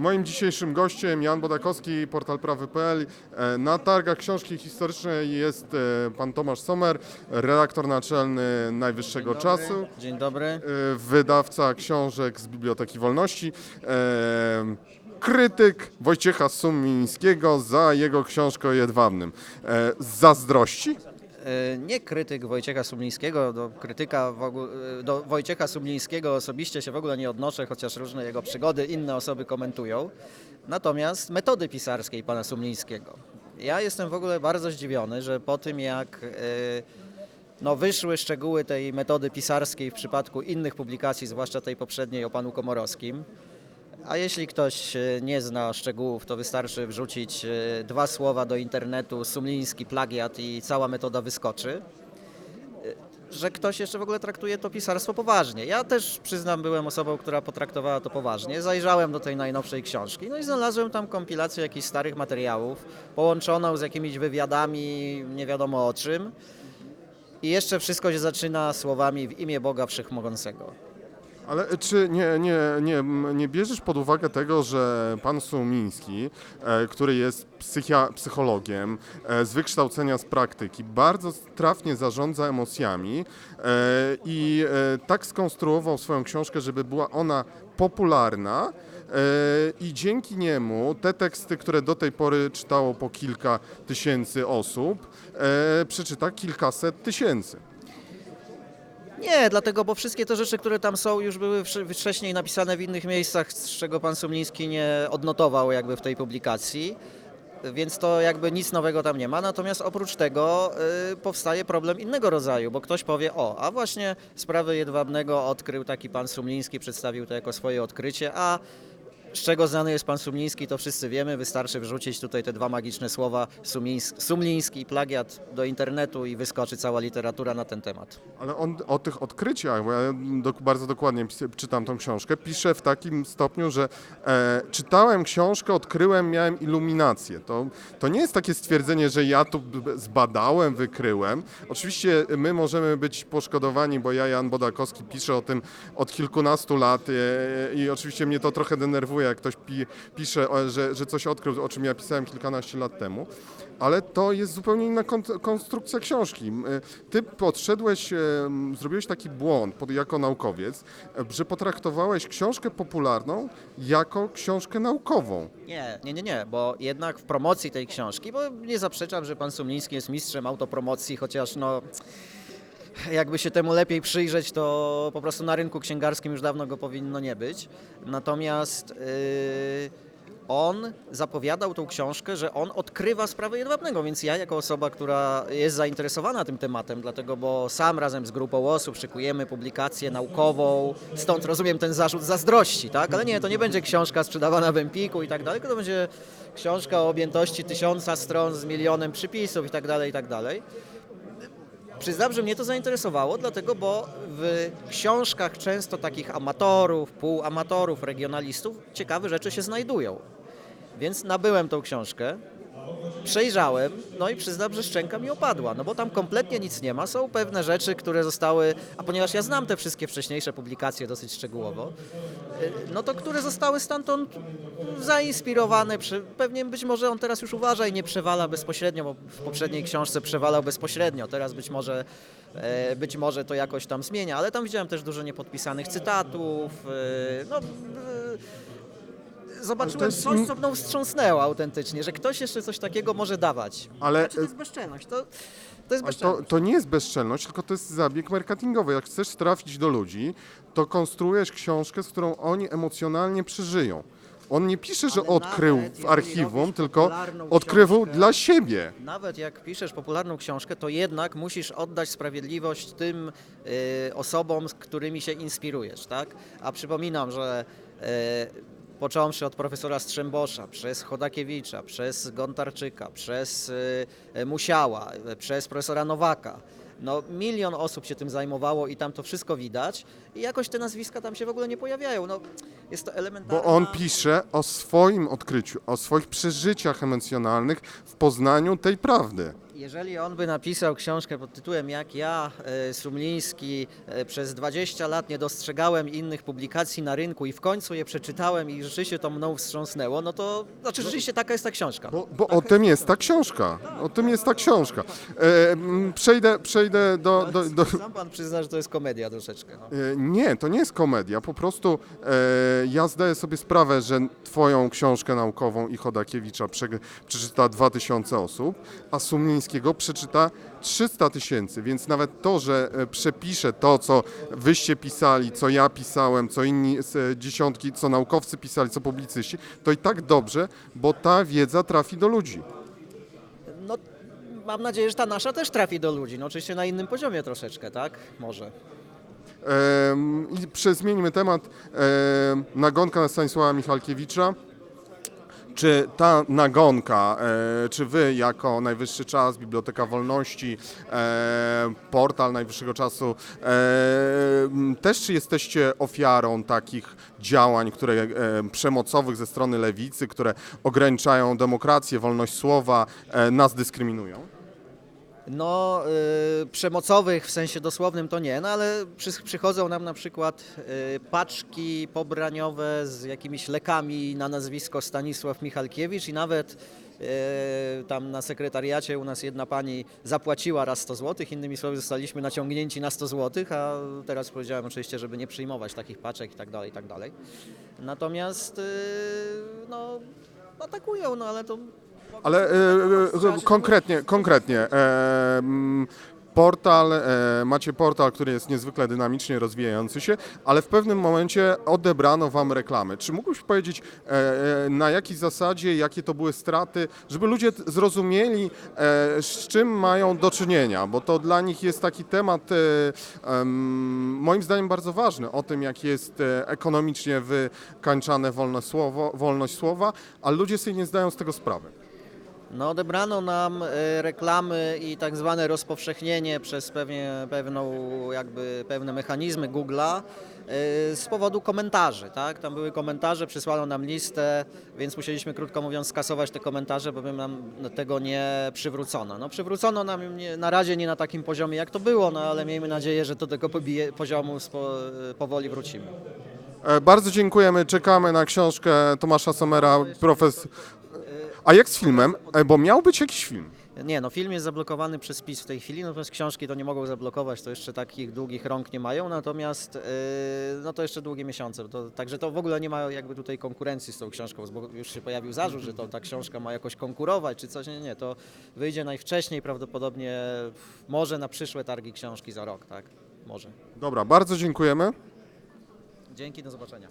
Moim dzisiejszym gościem Jan Bodakowski, portal prawy.pl. E, Na targach książki historycznej jest e, pan Tomasz Sommer, redaktor naczelny Najwyższego Czasu, Dzień dobry. e, wydawca książek z Biblioteki Wolności, krytyk Wojciecha Sumińskiego za jego książkę o Jedwabnym. E, zazdrości? E, Nie krytyk Wojciecha Sumlińskiego, do krytyka e, do Wojciecha Sumlińskiego osobiście się w ogóle nie odnoszę, chociaż różne jego przygody inne osoby komentują. Natomiast metody pisarskiej pana Sumlińskiego. Ja jestem w ogóle bardzo zdziwiony, że po tym jak e, no, wyszły szczegóły tej metody pisarskiej w przypadku innych publikacji, zwłaszcza tej poprzedniej o panu Komorowskim, A jeśli ktoś e, nie zna szczegółów, to wystarczy wrzucić e, dwa słowa do internetu, sumliński plagiat i cała metoda wyskoczy. E, Że ktoś jeszcze w ogóle traktuje to pisarstwo poważnie. Ja też przyznam, byłem osobą, która potraktowała to poważnie. Zajrzałem do tej najnowszej książki, no i znalazłem tam kompilację jakichś starych materiałów, połączoną z jakimiś wywiadami, nie wiadomo o czym. I jeszcze wszystko się zaczyna słowami w imię Boga Wszechmogącego. Ale czy nie, nie, nie, nie bierzesz pod uwagę tego, że pan Sumiński, e, który jest psychia, psychologiem e, z wykształcenia z praktyki, bardzo trafnie zarządza emocjami e, i e, tak skonstruował swoją książkę, żeby była ona popularna e, i dzięki niemu te teksty, które do tej pory czytało po kilka tysięcy osób, e, przeczyta kilkaset tysięcy. Nie, dlatego, bo wszystkie te rzeczy, które tam są, już były wcześniej napisane w innych miejscach, z czego pan Sumliński nie odnotował jakby w tej publikacji. Więc to jakby nic nowego tam nie ma. Natomiast oprócz tego y, powstaje problem innego rodzaju, bo ktoś powie, o, a właśnie sprawę jedwabnego odkrył taki pan Sumliński, przedstawił to jako swoje odkrycie, a z czego znany jest pan Sumliński, to wszyscy wiemy. Wystarczy wrzucić tutaj te dwa magiczne słowa Sumliński, plagiat do internetu i wyskoczy cała literatura na ten temat. Ale on o tych odkryciach, bo ja do, bardzo dokładnie czytam tą książkę, pisze w takim stopniu, że e, czytałem książkę, odkryłem, miałem iluminację. To, to nie jest takie stwierdzenie, że ja tu zbadałem, wykryłem. Oczywiście my możemy być poszkodowani, bo ja, Jan Bodakowski, piszę o tym od kilkunastu lat e, i oczywiście mnie to trochę denerwuje, jak ktoś pi, pisze, że, że coś odkrył, o czym ja pisałem kilkanaście lat temu. Ale to jest zupełnie inna kon- konstrukcja książki. E, Ty podszedłeś, e, zrobiłeś taki błąd jako naukowiec, e, że potraktowałeś książkę popularną jako książkę naukową. Nie, nie, nie, nie, bo jednak w promocji tej książki, bo nie zaprzeczam, że pan Sumliński jest mistrzem autopromocji, chociaż no jakby się temu lepiej przyjrzeć, to po prostu na rynku księgarskim już dawno go powinno nie być. Natomiast yy, on zapowiadał tą książkę, że on odkrywa sprawę jedwabnego, więc ja jako osoba, która jest zainteresowana tym tematem, dlatego, bo sam razem z grupą osób szykujemy publikację naukową, stąd rozumiem ten zarzut zazdrości, tak? Ale nie, to nie będzie książka sprzedawana w Empiku i tak dalej, to będzie książka o objętości tysiąca stron z milionem przypisów i tak dalej, i tak dalej. Przyznam, że mnie to zainteresowało, dlatego, bo w książkach często takich amatorów, półamatorów, regionalistów ciekawe rzeczy się znajdują. Więc nabyłem tą książkę, przejrzałem, no i przyznam, że szczęka mi opadła, no bo tam kompletnie nic nie ma. Są pewne rzeczy, które zostały, a ponieważ ja znam te wszystkie wcześniejsze publikacje dosyć szczegółowo, y, no to które zostały stamtąd zainspirowane, pewnie być może on teraz już uważa i nie przewala bezpośrednio, bo w poprzedniej książce przewalał bezpośrednio, teraz być może, e, być może to jakoś tam zmienia, ale tam widziałem też dużo niepodpisanych cytatów, e, no... e, Zobaczyłem jest coś, in- co mną wstrząsnęło autentycznie, że ktoś jeszcze coś takiego może dawać. Ale, Znaczy, to jest bezczelność. To, to jest Ale to, bezczelność. to nie jest bezczelność, tylko to jest zabieg marketingowy. Jak chcesz trafić do ludzi, to konstruujesz książkę, z którą oni emocjonalnie przeżyją. On nie pisze, że Ale odkrył nawet w jeżeli archiwum, robisz tylko popularną odkrywał książkę- dla siebie. Nawet jak piszesz popularną książkę, to jednak musisz oddać sprawiedliwość tym y, osobom, z którymi się inspirujesz, tak? A przypominam, że y, począwszy od profesora Strzembosza, przez Chodakiewicza, przez Gontarczyka, przez y, Musiała, y, przez profesora Nowaka, no milion osób się tym zajmowało i tam to wszystko widać i jakoś te nazwiska tam się w ogóle nie pojawiają. No, jest to elementarna... Bo on pisze o swoim odkryciu, o swoich przeżyciach emocjonalnych w poznaniu tej prawdy. Jeżeli on by napisał książkę pod tytułem Jak ja, e, Sumliński, e, przez 20 lat nie dostrzegałem innych publikacji na rynku i w końcu je przeczytałem i rzeczywiście to mną wstrząsnęło, no to znaczy rzeczywiście taka jest ta książka. Bo, bo o tym jest ta książka. O tym jest ta książka. E, m, przejdę, przejdę do, do, do, Sam pan przyzna, że to jest komedia troszeczkę. No. E, Nie, to nie jest komedia. Po prostu e, ja zdaję sobie sprawę, że Twoją książkę naukową i Chodakiewicza prze, przeczyta 2000 osób, a Sumlińskiego przeczyta 300 tysięcy. Więc nawet to, że e, przepiszę to, co Wyście pisali, co ja pisałem, co inni z, e, dziesiątki, co naukowcy pisali, co publicyści, to i tak dobrze, bo ta wiedza trafi do ludzi. no mam nadzieję, że ta nasza też trafi do ludzi. No oczywiście na innym poziomie troszeczkę, tak? Może. Em, I zmieńmy temat. Em, nagonka na Stanisława Michalkiewicza. Czy ta nagonka, e, czy wy jako Najwyższy Czas, Biblioteka Wolności, e, portal Najwyższego Czasu, e, też jesteście ofiarą takich działań, które przemocowych ze strony lewicy, które ograniczają demokrację, wolność słowa, nas dyskryminują? No, y, przemocowych w sensie dosłownym to nie, no ale przy, przychodzą nam na przykład y, paczki pobraniowe z jakimiś lekami na nazwisko Stanisław Michalkiewicz i nawet y, tam na sekretariacie u nas jedna pani zapłaciła raz 100 zł, innymi słowy zostaliśmy naciągnięci na 100 zł, a teraz powiedziałem oczywiście, żeby nie przyjmować takich paczek i tak dalej, i tak dalej. Natomiast y, no, atakują, no ale to Ale e, e, konkretnie, konkretnie. E, mm, portal, e, macie portal, który jest niezwykle dynamicznie rozwijający się, ale w pewnym momencie odebrano wam reklamy. Czy mógłbyś powiedzieć, e, e, na jakiej zasadzie, jakie to były straty, żeby ludzie zrozumieli, e, z czym mają do czynienia, bo to dla nich jest taki temat, e, moim zdaniem bardzo ważny, o tym, jak jest e, ekonomicznie wykańczane wolność słowa, a ludzie sobie nie zdają z tego sprawy. No, odebrano nam e, reklamy i tak zwane rozpowszechnienie przez pewnie, pewną, jakby pewne mechanizmy Google'a e, z powodu komentarzy, tak? Tam były komentarze, przysłano nam listę, więc musieliśmy krótko mówiąc skasować te komentarze, bo nam tego nie przywrócono. No przywrócono nam nie, na razie nie na takim poziomie jak to było, no ale miejmy nadzieję, że do tego poziomu spo, powoli wrócimy. E, Bardzo dziękujemy, czekamy na książkę Tomasza Somera, profes... A jak z filmem? E, Bo miał być jakiś film. Nie, no film jest zablokowany przez PiS w tej chwili, natomiast książki to nie mogą zablokować, to jeszcze takich długich rąk nie mają, natomiast yy, no to jeszcze długie miesiące. To, także to w ogóle nie ma jakby tutaj konkurencji z tą książką, bo już się pojawił zarzut, że to ta książka ma jakoś konkurować czy coś. Nie, nie, to wyjdzie najwcześniej prawdopodobnie może na przyszłe targi książki za rok, tak? Może. Dobra, bardzo dziękujemy. Dzięki, do zobaczenia.